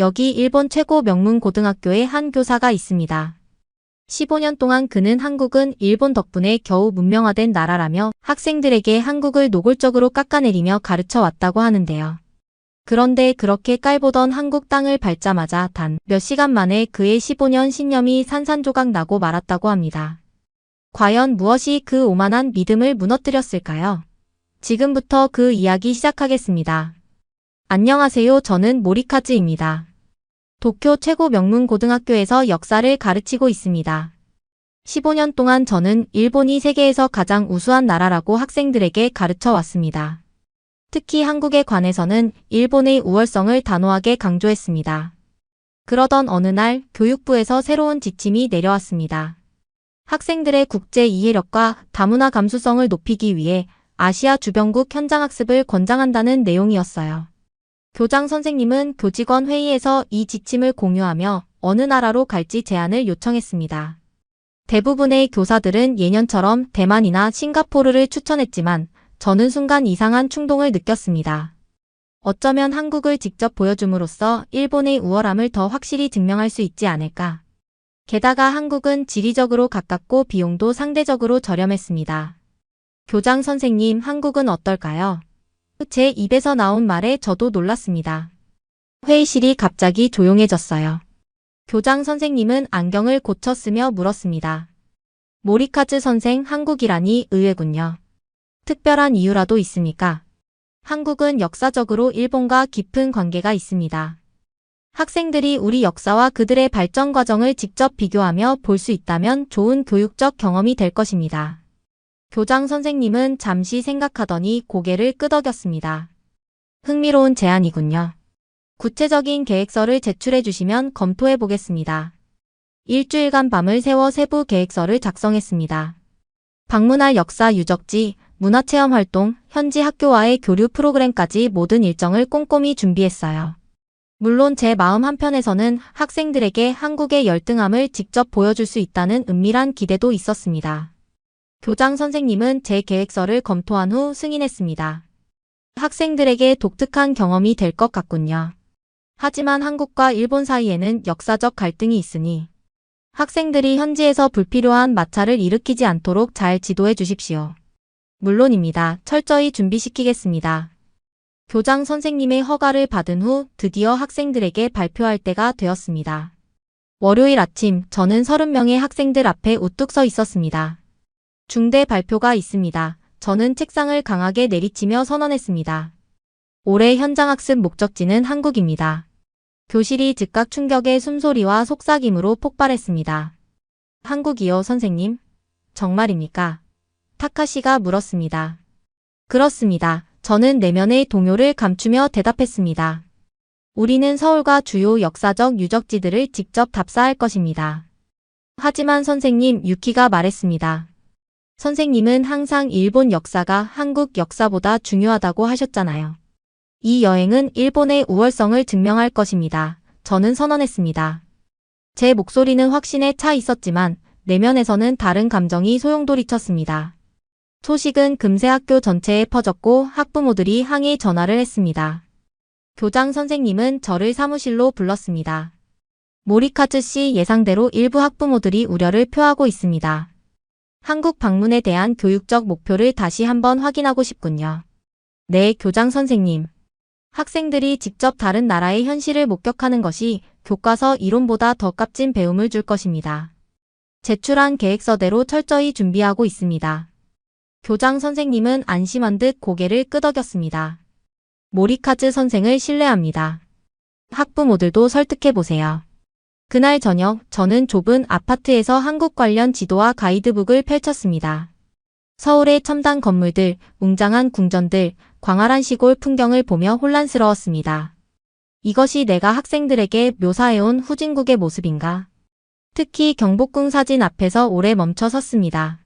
여기 일본 최고 명문 고등학교의 한 교사가 있습니다. 15년 동안 그는 한국은 일본 덕분에 겨우 문명화된 나라라며 학생들에게 한국을 노골적으로 깎아내리며 가르쳐 왔다고 하는데요. 그런데 그렇게 깔보던 한국 땅을 밟자마자 단 몇 시간 만에 그의 15년 신념이 산산조각 나고 말았다고 합니다. 과연 무엇이 그 오만한 믿음을 무너뜨렸을까요? 지금부터 그 이야기 시작하겠습니다. 안녕하세요. 저는 모리카즈입니다. 도쿄 최고 명문 고등학교에서 역사를 가르치고 있습니다. 15년 동안 저는 일본이 세계에서 가장 우수한 나라라고 학생들에게 가르쳐 왔습니다. 특히 한국에 관해서는 일본의 우월성을 단호하게 강조했습니다. 그러던 어느 날 교육부에서 새로운 지침이 내려왔습니다. 학생들의 국제 이해력과 다문화 감수성을 높이기 위해 아시아 주변국 현장학습을 권장한다는 내용이었어요. 교장 선생님은 교직원 회의에서 이 지침을 공유하며 어느 나라로 갈지 제안을 요청했습니다. 대부분의 교사들은 예년처럼 대만이나 싱가포르를 추천했지만 저는 순간 이상한 충동을 느꼈습니다. 어쩌면 한국을 직접 보여줌으로써 일본의 우월함을 더 확실히 증명할 수 있지 않을까. 게다가 한국은 지리적으로 가깝고 비용도 상대적으로 저렴했습니다. 교장 선생님, 한국은 어떨까요? 제 입에서 나온 말에 저도 놀랐습니다. 회의실이 갑자기 조용해졌어요. 교장 선생님은 안경을 고쳐 쓰며 물었습니다. 모리카즈 선생 한국이라니 의외군요. 특별한 이유라도 있습니까? 한국은 역사적으로 일본과 깊은 관계가 있습니다. 학생들이 우리 역사와 그들의 발전 과정을 직접 비교하며 볼 수 있다면 좋은 교육적 경험이 될 것입니다. 교장 선생님은 잠시 생각하더니 고개를 끄덕였습니다. 흥미로운 제안이군요. 구체적인 계획서를 제출해 주시면 검토해 보겠습니다. 일주일간 밤을 새워 세부 계획서를 작성했습니다. 방문할 역사 유적지, 문화체험 활동, 현지 학교와의 교류 프로그램까지 모든 일정을 꼼꼼히 준비했어요. 물론 제 마음 한편에서는 학생들에게 한국의 열등함을 직접 보여줄 수 있다는 은밀한 기대도 있었습니다. 교장 선생님은 제 계획서를 검토한 후 승인했습니다. 학생들에게 독특한 경험이 될 것 같군요. 하지만 한국과 일본 사이에는 역사적 갈등이 있으니 학생들이 현지에서 불필요한 마찰을 일으키지 않도록 잘 지도해 주십시오. 물론입니다. 철저히 준비시키겠습니다. 교장 선생님의 허가를 받은 후 드디어 학생들에게 발표할 때가 되었습니다. 월요일 아침 저는 30명의 학생들 앞에 우뚝 서 있었습니다. 중대 발표가 있습니다. 저는 책상을 강하게 내리치며 선언했습니다. 올해 현장학습 목적지는 한국입니다. 교실이 즉각 충격의 숨소리와 속삭임으로 폭발했습니다. 한국이요, 선생님? 정말입니까? 타카시가 물었습니다. 그렇습니다. 저는 내면의 동요를 감추며 대답했습니다. 우리는 서울과 주요 역사적 유적지들을 직접 답사할 것입니다. 하지만 선생님 유키가 말했습니다. 선생님은 항상 일본 역사가 한국 역사보다 중요하다고 하셨잖아요. 이 여행은 일본의 우월성을 증명할 것입니다. 저는 선언했습니다. 제 목소리는 확신에 차 있었지만 내면에서는 다른 감정이 소용돌이쳤습니다. 소식은 금세 학교 전체에 퍼졌고 학부모들이 항의 전화를 했습니다. 교장 선생님은 저를 사무실로 불렀습니다. 모리카즈 씨 예상대로 일부 학부모들이 우려를 표하고 있습니다. 한국 방문에 대한 교육적 목표를 다시 한번 확인하고 싶군요. 네, 교장 선생님. 학생들이 직접 다른 나라의 현실을 목격하는 것이 교과서 이론보다 더 값진 배움을 줄 것입니다. 제출한 계획서대로 철저히 준비하고 있습니다. 교장 선생님은 안심한 듯 고개를 끄덕였습니다. 모리카즈 선생을 신뢰합니다. 학부모들도 설득해보세요. 그날 저녁 저는 좁은 아파트에서 한국 관련 지도와 가이드북을 펼쳤습니다. 서울의 첨단 건물들, 웅장한 궁전들, 광활한 시골 풍경을 보며 혼란스러웠습니다. 이것이 내가 학생들에게 묘사해온 후진국의 모습인가? 특히 경복궁 사진 앞에서 오래 멈춰 섰습니다.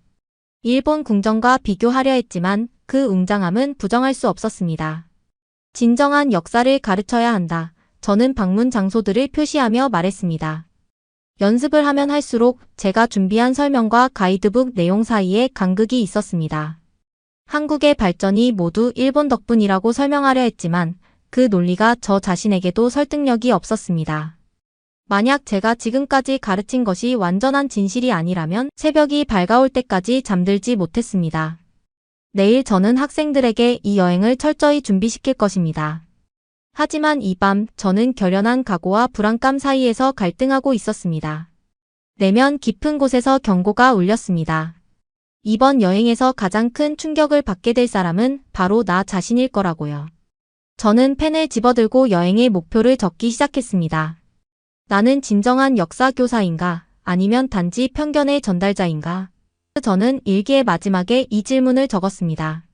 일본 궁전과 비교하려 했지만 그 웅장함은 부정할 수 없었습니다. 진정한 역사를 가르쳐야 한다. 저는 방문 장소들을 표시하며 말했습니다. 연습을 하면 할수록 제가 준비한 설명과 가이드북 내용 사이에 간극이 있었습니다. 한국의 발전이 모두 일본 덕분이라고 설명하려 했지만 그 논리가 저 자신에게도 설득력이 없었습니다. 만약 제가 지금까지 가르친 것이 완전한 진실이 아니라면 새벽이 밝아올 때까지 잠들지 못했습니다. 내일 저는 학생들에게 이 여행을 철저히 준비시킬 것입니다. 하지만 이 밤 저는 결연한 각오와 불안감 사이에서 갈등하고 있었습니다. 내면 깊은 곳에서 경고가 울렸습니다. 이번 여행에서 가장 큰 충격을 받게 될 사람은 바로 나 자신일 거라고요. 저는 펜을 집어들고 여행의 목표를 적기 시작했습니다. 나는 진정한 역사 교사인가 아니면 단지 편견의 전달자인가? 저는 일기의 마지막에 이 질문을 적었습니다.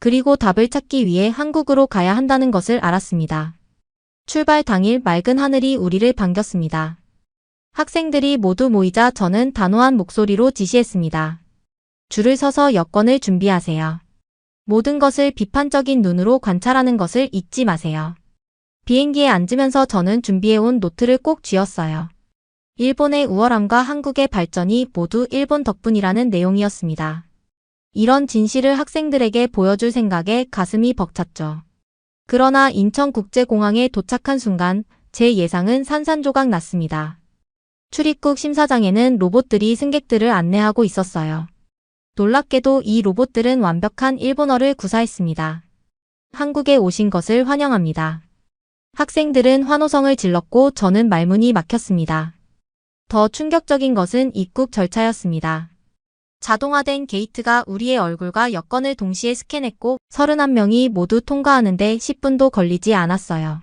그리고 답을 찾기 위해 한국으로 가야 한다는 것을 알았습니다. 출발 당일 맑은 하늘이 우리를 반겼습니다. 학생들이 모두 모이자 저는 단호한 목소리로 지시했습니다. 줄을 서서 여권을 준비하세요. 모든 것을 비판적인 눈으로 관찰하는 것을 잊지 마세요. 비행기에 앉으면서 저는 준비해온 노트를 꼭 쥐었어요. 일본의 우월함과 한국의 발전이 모두 일본 덕분이라는 내용이었습니다. 이런 진실을 학생들에게 보여줄 생각에 가슴이 벅찼죠. 그러나 인천국제공항에 도착한 순간 제 예상은 산산조각 났습니다. 출입국 심사장에는 로봇들이 승객들을 안내하고 있었어요. 놀랍게도 이 로봇들은 완벽한 일본어를 구사했습니다. 한국에 오신 것을 환영합니다. 학생들은 환호성을 질렀고 저는 말문이 막혔습니다. 더 충격적인 것은 입국 절차였습니다. 자동화된 게이트가 우리의 얼굴과 여권을 동시에 스캔했고 31명이 모두 통과하는데 10분도 걸리지 않았어요.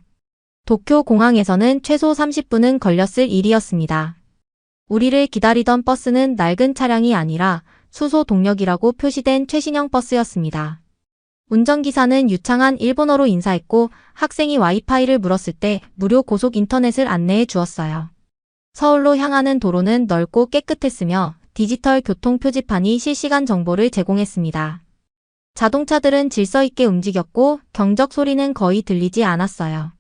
도쿄 공항에서는 최소 30분은 걸렸을 일이었습니다. 우리를 기다리던 버스는 낡은 차량이 아니라 수소 동력이라고 표시된 최신형 버스였습니다. 운전기사는 유창한 일본어로 인사했고 학생이 와이파이를 물었을 때 무료 고속 인터넷을 안내해 주었어요. 서울로 향하는 도로는 넓고 깨끗했으며 디지털 교통 표지판이 실시간 정보를 제공했습니다. 자동차들은 질서 있게 움직였고 경적 소리는 거의 들리지 않았어요.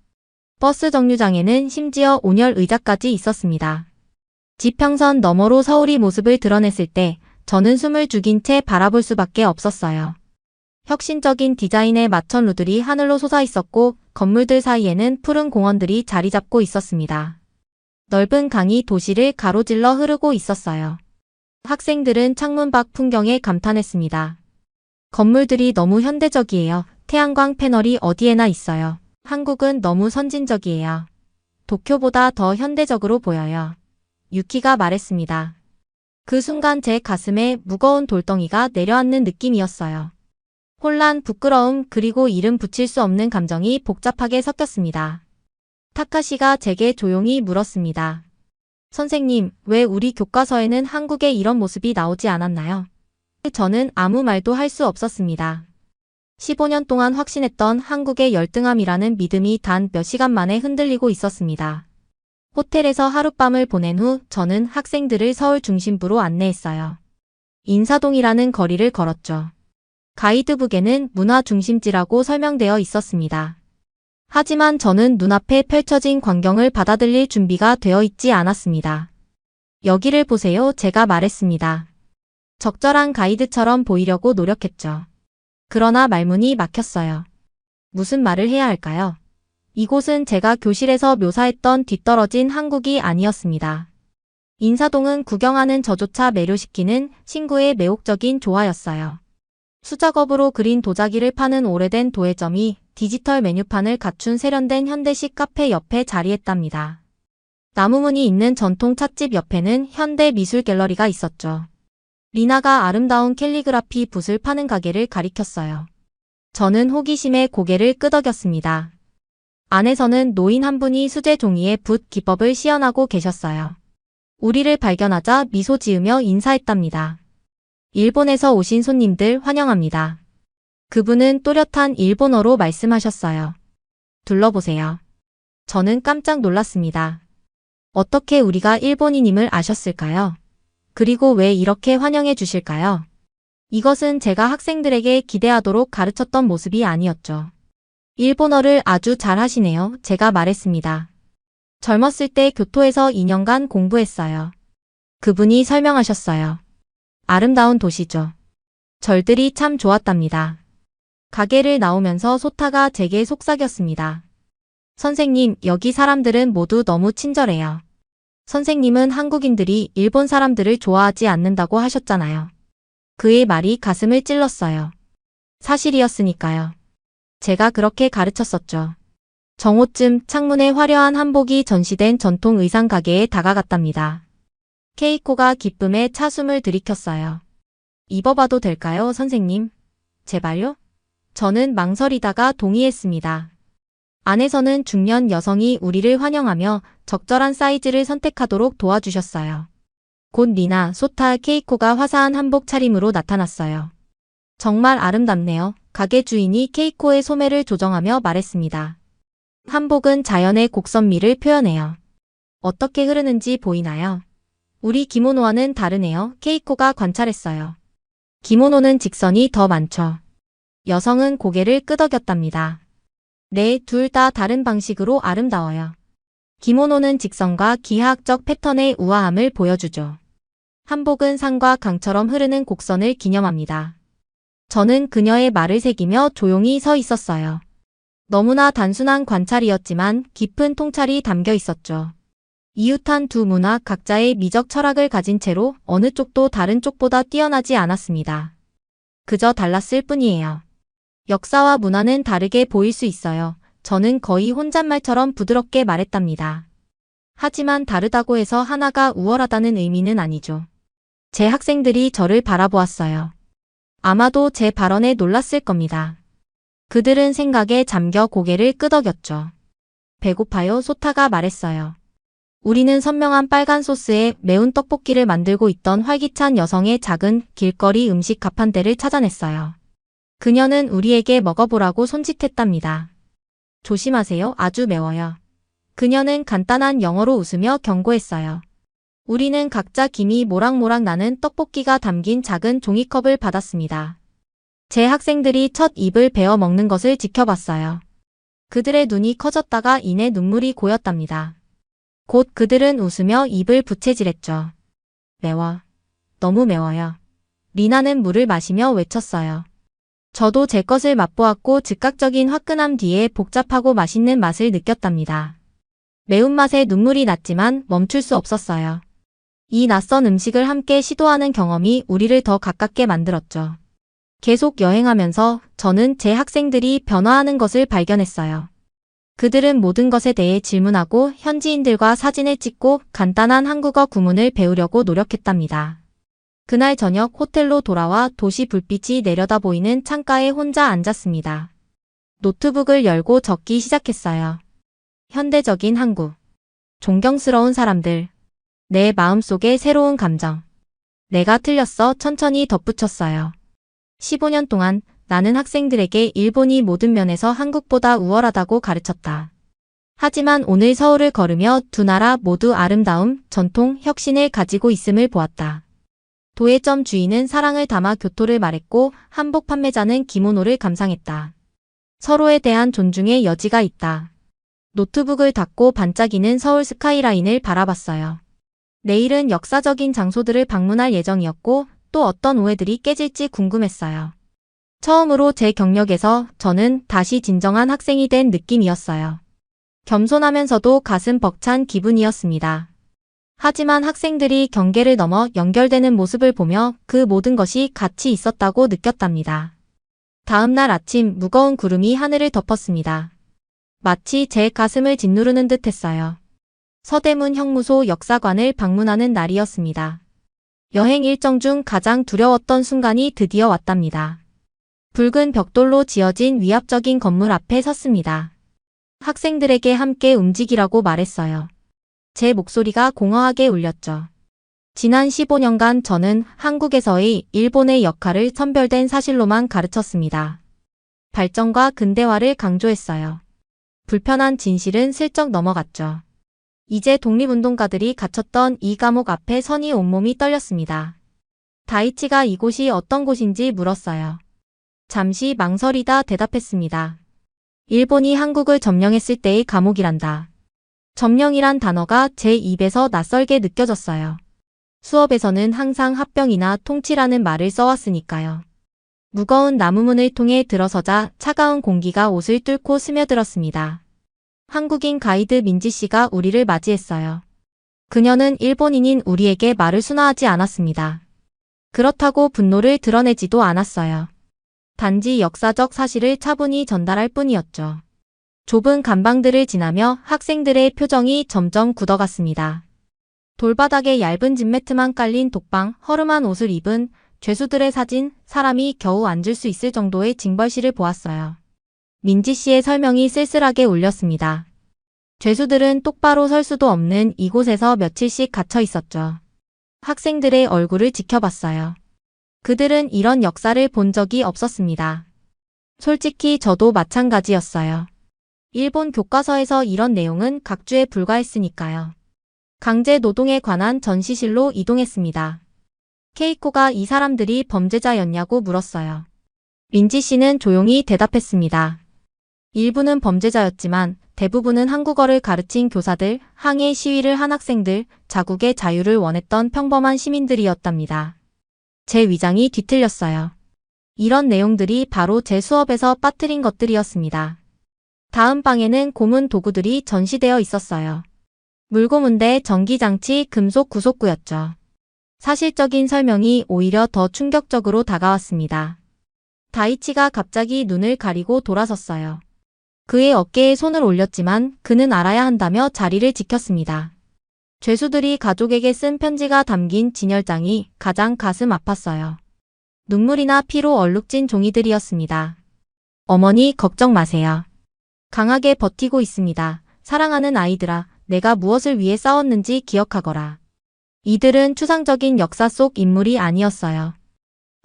버스 정류장에는 심지어 온열 의자까지 있었습니다. 지평선 너머로 서울이 모습을 드러냈을 때 저는 숨을 죽인 채 바라볼 수밖에 없었어요. 혁신적인 디자인의 마천루들이 하늘로 솟아 있었고 건물들 사이에는 푸른 공원들이 자리 잡고 있었습니다. 넓은 강이 도시를 가로질러 흐르고 있었어요. 학생들은 창문 밖 풍경에 감탄했습니다. 건물들이 너무 현대적이에요. 태양광 패널이 어디에나 있어요. 한국은 너무 선진적이에요. 도쿄보다 더 현대적으로 보여요. 유키가 말했습니다. 그 순간 제 가슴에 무거운 돌덩이가 내려앉는 느낌이었어요. 혼란, 부끄러움, 그리고 이름 붙일 수 없는 감정이 복잡하게 섞였습니다. 타카시가 제게 조용히 물었습니다. 선생님, 왜 우리 교과서에는 한국의 이런 모습이 나오지 않았나요? 저는 아무 말도 할 수 없었습니다. 15년 동안 확신했던 한국의 열등함이라는 믿음이 단 몇 시간 만에 흔들리고 있었습니다. 호텔에서 하룻밤을 보낸 후 저는 학생들을 서울 중심부로 안내했어요. 인사동이라는 거리를 걸었죠. 가이드북에는 문화 중심지라고 설명되어 있었습니다. 하지만 저는 눈앞에 펼쳐진 광경을 받아들일 준비가 되어 있지 않았습니다. 여기를 보세요. 제가 말했습니다. 적절한 가이드처럼 보이려고 노력했죠. 그러나 말문이 막혔어요. 무슨 말을 해야 할까요? 이곳은 제가 교실에서 묘사했던 뒤떨어진 한국이 아니었습니다. 인사동은 구경하는 저조차 매료시키는 친구의 매혹적인 조화였어요. 수작업으로 그린 도자기를 파는 오래된 도예점이 디지털 메뉴판을 갖춘 세련된 현대식 카페 옆에 자리했답니다. 나무문이 있는 전통 찻집 옆에는 현대 미술 갤러리가 있었죠. 리나가 아름다운 캘리그라피 붓을 파는 가게를 가리켰어요. 저는 호기심에 고개를 끄덕였습니다. 안에서는 노인 한 분이 수제 종이에 붓 기법을 시연하고 계셨어요. 우리를 발견하자 미소 지으며 인사했답니다. 일본에서 오신 손님들 환영합니다. 그분은 또렷한 일본어로 말씀하셨어요. 둘러보세요. 저는 깜짝 놀랐습니다. 어떻게 우리가 일본인임을 아셨을까요? 그리고 왜 이렇게 환영해 주실까요? 이것은 제가 학생들에게 기대하도록 가르쳤던 모습이 아니었죠. 일본어를 아주 잘 하시네요. 제가 말했습니다. 젊었을 때 교토에서 2년간 공부했어요. 그분이 설명하셨어요. 아름다운 도시죠. 절들이 참 좋았답니다. 가게를 나오면서 소타가 제게 속삭였습니다. 선생님, 여기 사람들은 모두 너무 친절해요. 선생님은 한국인들이 일본 사람들을 좋아하지 않는다고 하셨잖아요. 그의 말이 가슴을 찔렀어요. 사실이었으니까요. 제가 그렇게 가르쳤었죠. 정오쯤 창문에 화려한 한복이 전시된 전통 의상 가게에 다가갔답니다. 케이코가 기쁨에 차숨을 들이켰어요. 입어봐도 될까요, 선생님? 제발요? 저는 망설이다가 동의했습니다. 안에서는 중년 여성이 우리를 환영하며 적절한 사이즈를 선택하도록 도와주셨어요. 곧 리나, 소타, 케이코가 화사한 한복 차림으로 나타났어요. 정말 아름답네요. 가게 주인이 케이코의 소매를 조정하며 말했습니다. 한복은 자연의 곡선미를 표현해요. 어떻게 흐르는지 보이나요? 우리 기모노와는 다르네요. 케이코가 관찰했어요. 기모노는 직선이 더 많죠. 여성은 고개를 끄덕였답니다. 네, 둘 다 다른 방식으로 아름다워요. 기모노는 직선과 기하학적 패턴의 우아함을 보여주죠. 한복은 산과 강처럼 흐르는 곡선을 기념합니다. 저는 그녀의 말을 새기며 조용히 서 있었어요. 너무나 단순한 관찰이었지만 깊은 통찰이 담겨 있었죠. 이웃한 두 문화 각자의 미적 철학을 가진 채로 어느 쪽도 다른 쪽보다 뛰어나지 않았습니다. 그저 달랐을 뿐이에요. 역사와 문화는 다르게 보일 수 있어요. 저는 거의 혼잣말처럼 부드럽게 말했답니다. 하지만 다르다고 해서 하나가 우월하다는 의미는 아니죠. 제 학생들이 저를 바라보았어요. 아마도 제 발언에 놀랐을 겁니다. 그들은 생각에 잠겨 고개를 끄덕였죠. 배고파요? 소타가 말했어요. 우리는 선명한 빨간 소스에 매운 떡볶이를 만들고 있던 활기찬 여성의 작은 길거리 음식 가판대를 찾아냈어요. 그녀는 우리에게 먹어보라고 손짓했답니다. 조심하세요. 아주 매워요. 그녀는 간단한 영어로 웃으며 경고했어요. 우리는 각자 김이 모락모락 나는 떡볶이가 담긴 작은 종이컵을 받았습니다. 제 학생들이 첫 입을 베어 먹는 것을 지켜봤어요. 그들의 눈이 커졌다가 이내 눈물이 고였답니다. 곧 그들은 웃으며 입을 부채질했죠. 매워. 너무 매워요. 리나는 물을 마시며 외쳤어요. 저도 제 것을 맛보았고 즉각적인 화끈함 뒤에 복잡하고 맛있는 맛을 느꼈답니다. 매운맛에 눈물이 났지만 멈출 수 없었어요. 이 낯선 음식을 함께 시도하는 경험이 우리를 더 가깝게 만들었죠. 계속 여행하면서 저는 제 학생들이 변화하는 것을 발견했어요. 그들은 모든 것에 대해 질문하고 현지인들과 사진을 찍고 간단한 한국어 구문을 배우려고 노력했답니다. 그날 저녁 호텔로 돌아와 도시 불빛이 내려다 보이는 창가에 혼자 앉았습니다. 노트북을 열고 적기 시작했어요. 현대적인 한국. 존경스러운 사람들. 내 마음속에 새로운 감정. 내가 틀렸어 천천히 덧붙였어요. 15년 동안 나는 학생들에게 일본이 모든 면에서 한국보다 우월하다고 가르쳤다. 하지만 오늘 서울을 걸으며 두 나라 모두 아름다움, 전통, 혁신을 가지고 있음을 보았다. 도예점 주인은 사랑을 담아 교토를 말했고 한복 판매자는 기모노를 감상했다. 서로에 대한 존중의 여지가 있다. 노트북을 닫고 반짝이는 서울 스카이라인을 바라봤어요. 내일은 역사적인 장소들을 방문할 예정이었고 또 어떤 오해들이 깨질지 궁금했어요. 처음으로 제 경력에서 저는 다시 진정한 학생이 된 느낌이었어요. 겸손하면서도 가슴 벅찬 기분이었습니다. 하지만 학생들이 경계를 넘어 연결되는 모습을 보며 그 모든 것이 가치 있었다고 느꼈답니다. 다음 날 아침 무거운 구름이 하늘을 덮었습니다. 마치 제 가슴을 짓누르는 듯 했어요. 서대문 형무소 역사관을 방문하는 날이었습니다. 여행 일정 중 가장 두려웠던 순간이 드디어 왔답니다. 붉은 벽돌로 지어진 위압적인 건물 앞에 섰습니다. 학생들에게 함께 움직이라고 말했어요. 제 목소리가 공허하게 울렸죠. 지난 15년간 저는 한국에서의 일본의 역할을 선별된 사실로만 가르쳤습니다. 발전과 근대화를 강조했어요. 불편한 진실은 슬쩍 넘어갔죠. 이제 독립운동가들이 갇혔던 이 감옥 앞에 선이 온몸이 떨렸습니다. 다이치가 이곳이 어떤 곳인지 물었어요. 잠시 망설이다 대답했습니다. 일본이 한국을 점령했을 때의 감옥이란다. 점령이란 단어가 제 입에서 낯설게 느껴졌어요. 수업에서는 항상 합병이나 통치라는 말을 써왔으니까요. 무거운 나무문을 통해 들어서자 차가운 공기가 옷을 뚫고 스며들었습니다. 한국인 가이드 민지 씨가 우리를 맞이했어요. 그녀는 일본인인 우리에게 말을 순화하지 않았습니다. 그렇다고 분노를 드러내지도 않았어요. 단지 역사적 사실을 차분히 전달할 뿐이었죠. 좁은 간방들을 지나며 학생들의 표정이 점점 굳어갔습니다. 돌바닥에 얇은 진매트만 깔린 독방, 허름한 옷을 입은 죄수들의 사진, 사람이 겨우 앉을 수 있을 정도의 징벌실을 보았어요. 민지 씨의 설명이 쓸쓸하게 울렸습니다. 죄수들은 똑바로 설 수도 없는 이곳에서 며칠씩 갇혀 있었죠. 학생들의 얼굴을 지켜봤어요. 그들은 이런 역사를 본 적이 없었습니다. 솔직히 저도 마찬가지였어요. 일본 교과서에서 이런 내용은 각주에 불과했으니까요. 강제 노동에 관한 전시실로 이동했습니다. 케이코가 이 사람들이 범죄자였냐고 물었어요. 민지 씨는 조용히 대답했습니다. 일부는 범죄자였지만 대부분은 한국어를 가르친 교사들, 항해 시위를 한 학생들, 자국의 자유를 원했던 평범한 시민들이었답니다. 제 위장이 뒤틀렸어요. 이런 내용들이 바로 제 수업에서 빠뜨린 것들이었습니다. 다음 방에는 고문 도구들이 전시되어 있었어요. 물고문대, 전기장치, 금속 구속구였죠. 사실적인 설명이 오히려 더 충격적으로 다가왔습니다. 다이치가 갑자기 눈을 가리고 돌아섰어요. 그의 어깨에 손을 올렸지만 그는 알아야 한다며 자리를 지켰습니다. 죄수들이 가족에게 쓴 편지가 담긴 진열장이 가장 가슴 아팠어요. 눈물이나 피로 얼룩진 종이들이었습니다. 어머니 걱정 마세요. 강하게 버티고 있습니다. 사랑하는 아이들아, 내가 무엇을 위해 싸웠는지 기억하거라. 이들은 추상적인 역사 속 인물이 아니었어요.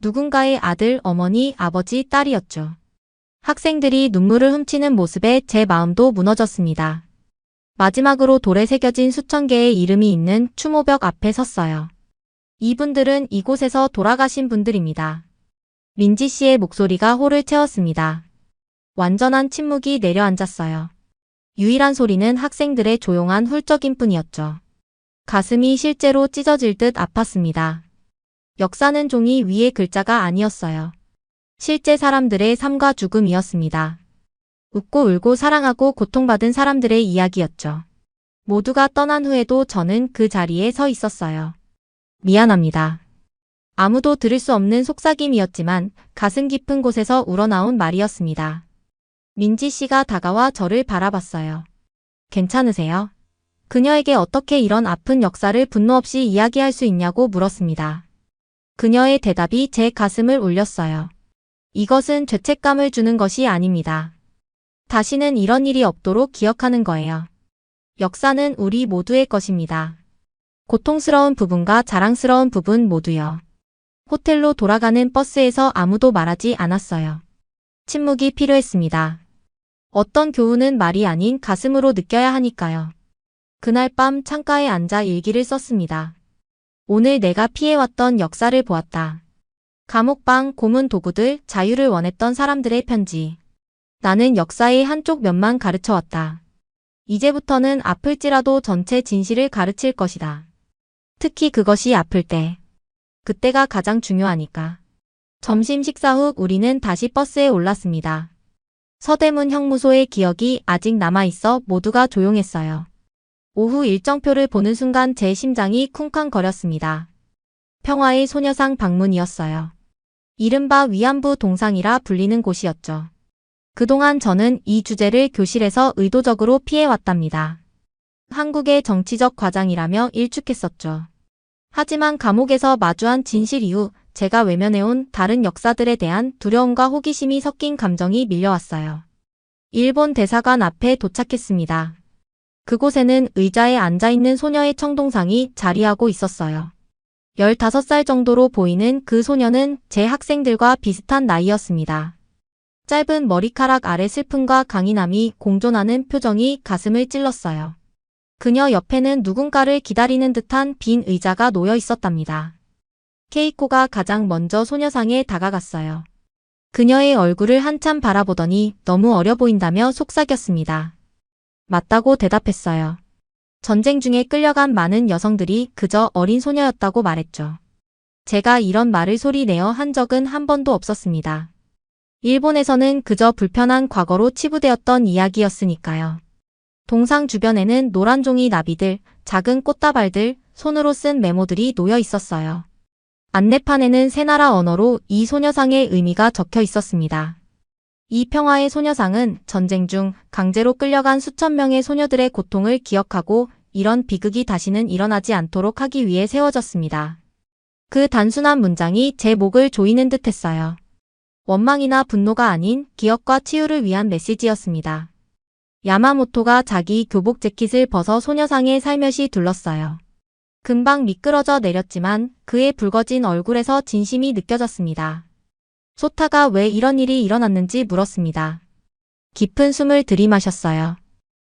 누군가의 아들, 어머니, 아버지, 딸이었죠. 학생들이 눈물을 훔치는 모습에 제 마음도 무너졌습니다. 마지막으로 돌에 새겨진 수천 개의 이름이 있는 추모벽 앞에 섰어요. 이분들은 이곳에서 돌아가신 분들입니다. 민지 씨의 목소리가 홀을 채웠습니다. 완전한 침묵이 내려앉았어요. 유일한 소리는 학생들의 조용한 훌쩍임 뿐이었죠. 가슴이 실제로 찢어질 듯 아팠습니다. 역사는 종이 위의 글자가 아니었어요. 실제 사람들의 삶과 죽음이었습니다. 웃고 울고 사랑하고 고통받은 사람들의 이야기였죠. 모두가 떠난 후에도 저는 그 자리에 서 있었어요. 미안합니다. 아무도 들을 수 없는 속삭임이었지만 가슴 깊은 곳에서 우러나온 말이었습니다. 민지 씨가 다가와 저를 바라봤어요. 괜찮으세요? 그녀에게 어떻게 이런 아픈 역사를 분노 없이 이야기할 수 있냐고 물었습니다. 그녀의 대답이 제 가슴을 울렸어요. 이것은 죄책감을 주는 것이 아닙니다. 다시는 이런 일이 없도록 기억하는 거예요. 역사는 우리 모두의 것입니다. 고통스러운 부분과 자랑스러운 부분 모두요. 호텔로 돌아가는 버스에서 아무도 말하지 않았어요. 침묵이 필요했습니다. 어떤 교훈은 말이 아닌 가슴으로 느껴야 하니까요. 그날 밤 창가에 앉아 일기를 썼습니다. 오늘 내가 피해왔던 역사를 보았다. 감옥방, 고문 도구들, 자유를 원했던 사람들의 편지. 나는 역사의 한쪽 면만 가르쳐왔다. 이제부터는 아플지라도 전체 진실을 가르칠 것이다. 특히 그것이 아플 때. 그때가 가장 중요하니까. 점심 식사 후 우리는 다시 버스에 올랐습니다. 서대문 형무소의 기억이 아직 남아있어 모두가 조용했어요. 오후 일정표를 보는 순간 제 심장이 쿵쾅거렸습니다. 평화의 소녀상 방문이었어요. 이른바 위안부 동상이라 불리는 곳이었죠. 그동안 저는 이 주제를 교실에서 의도적으로 피해왔답니다. 한국의 정치적 과장이라며 일축했었죠. 하지만 감옥에서 마주한 진실 이후 제가 외면해온 다른 역사들에 대한 두려움과 호기심이 섞인 감정이 밀려왔어요. 일본 대사관 앞에 도착했습니다. 그곳에는 의자에 앉아있는 소녀의 청동상이 자리하고 있었어요. 15살 정도로 보이는 그 소녀는 제 학생들과 비슷한 나이였습니다. 짧은 머리카락 아래 슬픔과 강인함이 공존하는 표정이 가슴을 찔렀어요. 그녀 옆에는 누군가를 기다리는 듯한 빈 의자가 놓여 있었답니다. 케이코가 가장 먼저 소녀상에 다가갔어요. 그녀의 얼굴을 한참 바라보더니 너무 어려 보인다며 속삭였습니다. 맞다고 대답했어요. 전쟁 중에 끌려간 많은 여성들이 그저 어린 소녀였다고 말했죠. 제가 이런 말을 소리내어 한 적은 한 번도 없었습니다. 일본에서는 그저 불편한 과거로 치부되었던 이야기였으니까요. 동상 주변에는 노란 종이 나비들, 작은 꽃다발들, 손으로 쓴 메모들이 놓여 있었어요. 안내판에는 세 나라 언어로 이 소녀상의 의미가 적혀 있었습니다. 이 평화의 소녀상은 전쟁 중 강제로 끌려간 수천 명의 소녀들의 고통을 기억하고 이런 비극이 다시는 일어나지 않도록 하기 위해 세워졌습니다. 그 단순한 문장이 제 목을 조이는 듯 했어요. 원망이나 분노가 아닌 기억과 치유를 위한 메시지였습니다. 야마모토가 자기 교복 재킷을 벗어 소녀상에 살며시 둘렀어요. 금방 미끄러져 내렸지만 그의 붉어진 얼굴에서 진심이 느껴졌습니다. 소타가 왜 이런 일이 일어났는지 물었습니다. 깊은 숨을 들이마셨어요.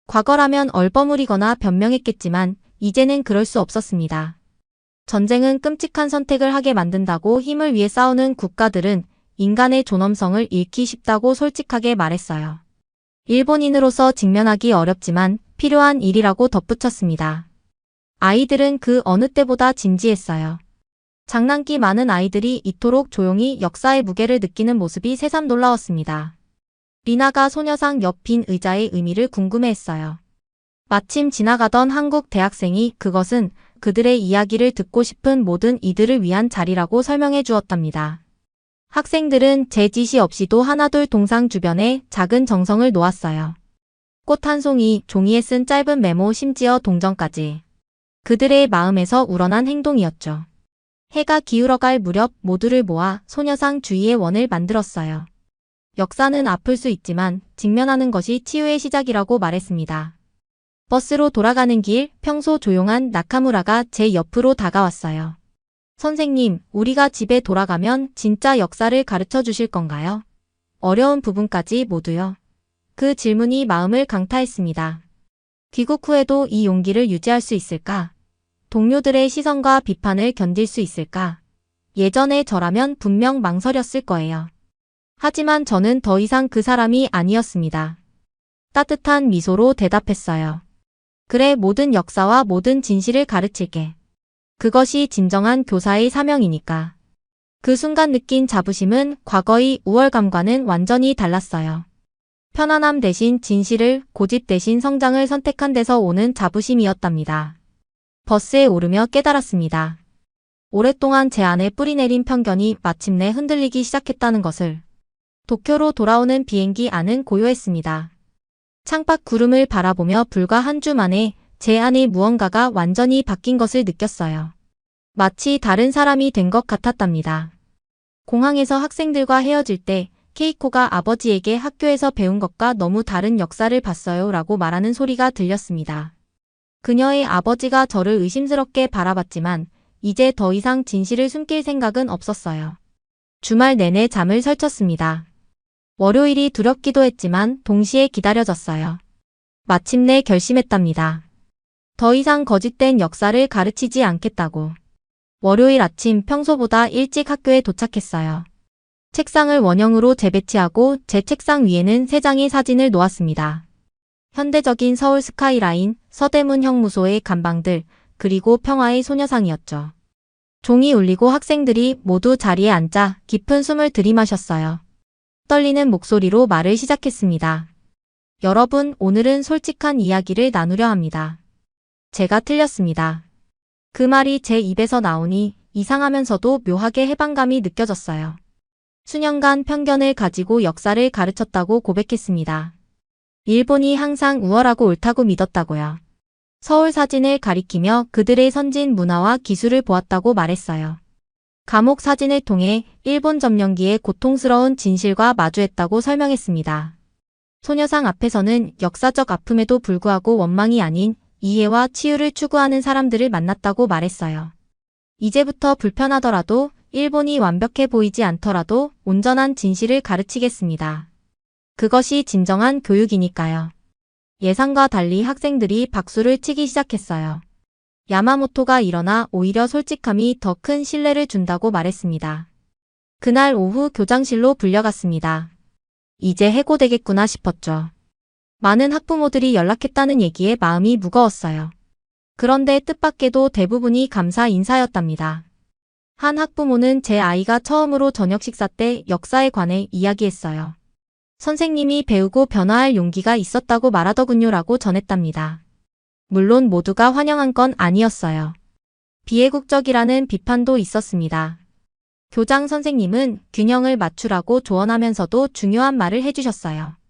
과거라면 얼버무리거나 변명했겠지만 이제는 그럴 수 없었습니다. 전쟁은 끔찍한 선택을 하게 만든다고 힘을 위해 싸우는 국가들은 인간의 존엄성을 잃기 쉽다고 솔직하게 말했어요. 일본인으로서 직면하기 어렵지만 필요한 일이라고 덧붙였습니다. 아이들은 그 어느 때보다 진지했어요. 장난기 많은 아이들이 이토록 조용히 역사의 무게를 느끼는 모습이 새삼 놀라웠습니다. 리나가 소녀상 옆 빈 의자의 의미를 궁금해했어요. 마침 지나가던 한국 대학생이 그것은 그들의 이야기를 듣고 싶은 모든 이들을 위한 자리라고 설명해 주었답니다. 학생들은 제 지시 없이도 하나둘 동상 주변에 작은 정성을 놓았어요. 꽃 한 송이, 종이에 쓴 짧은 메모, 심지어 동정까지. 그들의 마음에서 우러난 행동이었죠. 해가 기울어갈 무렵 모두를 모아 소녀상 주위의 원을 만들었어요. 역사는 아플 수 있지만 직면하는 것이 치유의 시작이라고 말했습니다. 버스로 돌아가는 길 평소 조용한 나카무라가 제 옆으로 다가왔어요. 선생님, 우리가 집에 돌아가면 진짜 역사를 가르쳐 주실 건가요? 어려운 부분까지 모두요. 그 질문이 마음을 강타했습니다. 귀국 후에도 이 용기를 유지할 수 있을까? 동료들의 시선과 비판을 견딜 수 있을까? 예전의 저라면 분명 망설였을 거예요. 하지만 저는 더 이상 그 사람이 아니었습니다. 따뜻한 미소로 대답했어요. 그래 모든 역사와 모든 진실을 가르칠게. 그것이 진정한 교사의 사명이니까. 그 순간 느낀 자부심은 과거의 우월감과는 완전히 달랐어요. 편안함 대신 진실을, 고집 대신 성장을 선택한 데서 오는 자부심이었답니다. 버스에 오르며 깨달았습니다. 오랫동안 제 안에 뿌리내린 편견이 마침내 흔들리기 시작했다는 것을. 도쿄로 돌아오는 비행기 안은 고요했습니다. 창밖 구름을 바라보며 불과 한 주 만에 제 안의 무언가가 완전히 바뀐 것을 느꼈어요. 마치 다른 사람이 된 것 같았답니다. 공항에서 학생들과 헤어질 때 케이코가 아버지에게 학교에서 배운 것과 너무 다른 역사를 봤어요 라고 말하는 소리가 들렸습니다. 그녀의 아버지가 저를 의심스럽게 바라봤지만 이제 더 이상 진실을 숨길 생각은 없었어요. 주말 내내 잠을 설쳤습니다. 월요일이 두렵기도 했지만 동시에 기다려졌어요. 마침내 결심했답니다. 더 이상 거짓된 역사를 가르치지 않겠다고. 월요일 아침 평소보다 일찍 학교에 도착했어요. 책상을 원형으로 재배치하고 제 책상 위에는 세 장의 사진을 놓았습니다. 현대적인 서울 스카이라인, 서대문 형무소의 간방들, 그리고 평화의 소녀상이었죠. 종이 울리고 학생들이 모두 자리에 앉아 깊은 숨을 들이마셨어요. 떨리는 목소리로 말을 시작했습니다. 여러분, 오늘은 솔직한 이야기를 나누려 합니다. 제가 틀렸습니다. 그 말이 제 입에서 나오니 이상하면서도 묘하게 해방감이 느껴졌어요. 수년간 편견을 가지고 역사를 가르쳤다고 고백했습니다. 일본이 항상 우월하고 옳다고 믿었다고요. 서울 사진을 가리키며 그들의 선진 문화와 기술을 보았다고 말했어요. 감옥 사진을 통해 일본 점령기의 고통스러운 진실과 마주했다고 설명했습니다. 소녀상 앞에서는 역사적 아픔에도 불구하고 원망이 아닌 이해와 치유를 추구하는 사람들을 만났다고 말했어요. 이제부터 불편하더라도 일본이 완벽해 보이지 않더라도 온전한 진실을 가르치겠습니다. 그것이 진정한 교육이니까요. 예상과 달리 학생들이 박수를 치기 시작했어요. 야마모토가 일어나 오히려 솔직함이 더 큰 신뢰를 준다고 말했습니다. 그날 오후 교장실로 불려갔습니다. 이제 해고되겠구나 싶었죠. 많은 학부모들이 연락했다는 얘기에 마음이 무거웠어요. 그런데 뜻밖에도 대부분이 감사 인사였답니다. 한 학부모는 제 아이가 처음으로 저녁 식사 때 역사에 관해 이야기했어요. 선생님이 배우고 변화할 용기가 있었다고 말하더군요라고 전했답니다. 물론 모두가 환영한 건 아니었어요. 비애국적이라는 비판도 있었습니다. 교장 선생님은 균형을 맞추라고 조언하면서도 중요한 말을 해주셨어요.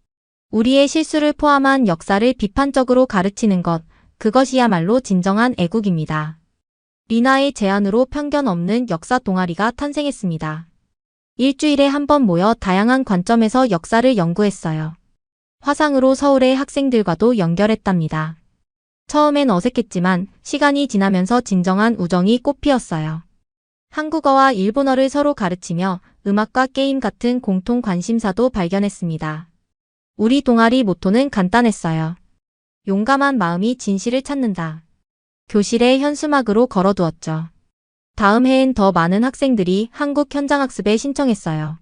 우리의 실수를 포함한 역사를 비판적으로 가르치는 것, 그것이야말로 진정한 애국입니다. 리나의 제안으로 편견 없는 역사 동아리가 탄생했습니다. 일주일에 한 번 모여 다양한 관점에서 역사를 연구했어요. 화상으로 서울의 학생들과도 연결했답니다. 처음엔 어색했지만 시간이 지나면서 진정한 우정이 꽃피었어요. 한국어와 일본어를 서로 가르치며 음악과 게임 같은 공통 관심사도 발견했습니다. 우리 동아리 모토는 간단했어요. 용감한 마음이 진실을 찾는다. 교실에 현수막으로 걸어두었죠. 다음 해엔 더 많은 학생들이 한국 현장학습에 신청했어요.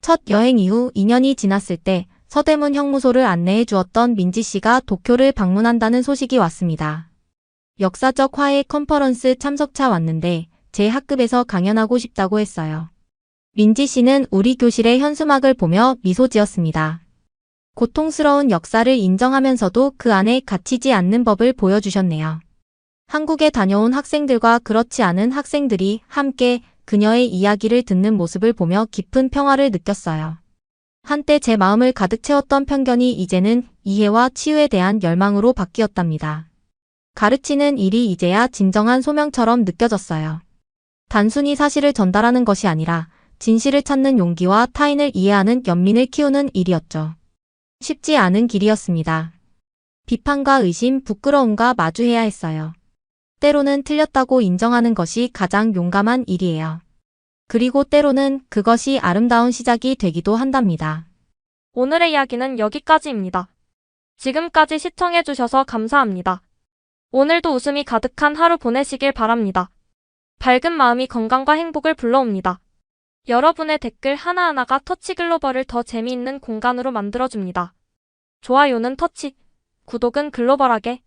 첫 여행 이후 2년이 지났을 때 서대문 형무소를 안내해 주었던 민지 씨가 도쿄를 방문한다는 소식이 왔습니다. 역사적 화해 컨퍼런스 참석차 왔는데 제 학급에서 강연하고 싶다고 했어요. 민지 씨는 우리 교실의 현수막을 보며 미소 지었습니다. 고통스러운 역사를 인정하면서도 그 안에 갇히지 않는 법을 보여주셨네요. 한국에 다녀온 학생들과 그렇지 않은 학생들이 함께 그녀의 이야기를 듣는 모습을 보며 깊은 평화를 느꼈어요. 한때 제 마음을 가득 채웠던 편견이 이제는 이해와 치유에 대한 열망으로 바뀌었답니다. 가르치는 일이 이제야 진정한 소명처럼 느껴졌어요. 단순히 사실을 전달하는 것이 아니라 진실을 찾는 용기와 타인을 이해하는 연민을 키우는 일이었죠. 쉽지 않은 길이었습니다. 비판과 의심, 부끄러움과 마주해야 했어요. 때로는 틀렸다고 인정하는 것이 가장 용감한 일이에요. 그리고 때로는 그것이 아름다운 시작이 되기도 한답니다. 오늘의 이야기는 여기까지입니다. 지금까지 시청해주셔서 감사합니다. 오늘도 웃음이 가득한 하루 보내시길 바랍니다. 밝은 마음이 건강과 행복을 불러옵니다. 여러분의 댓글 하나하나가 터치 글로벌을 더 재미있는 공간으로 만들어줍니다. 좋아요는 터치, 구독은 글로벌하게.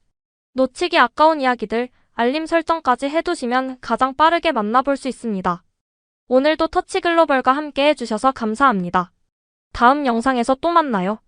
놓치기 아까운 이야기들, 알림 설정까지 해두시면 가장 빠르게 만나볼 수 있습니다. 오늘도 터치 글로벌과 함께 해주셔서 감사합니다. 다음 영상에서 또 만나요.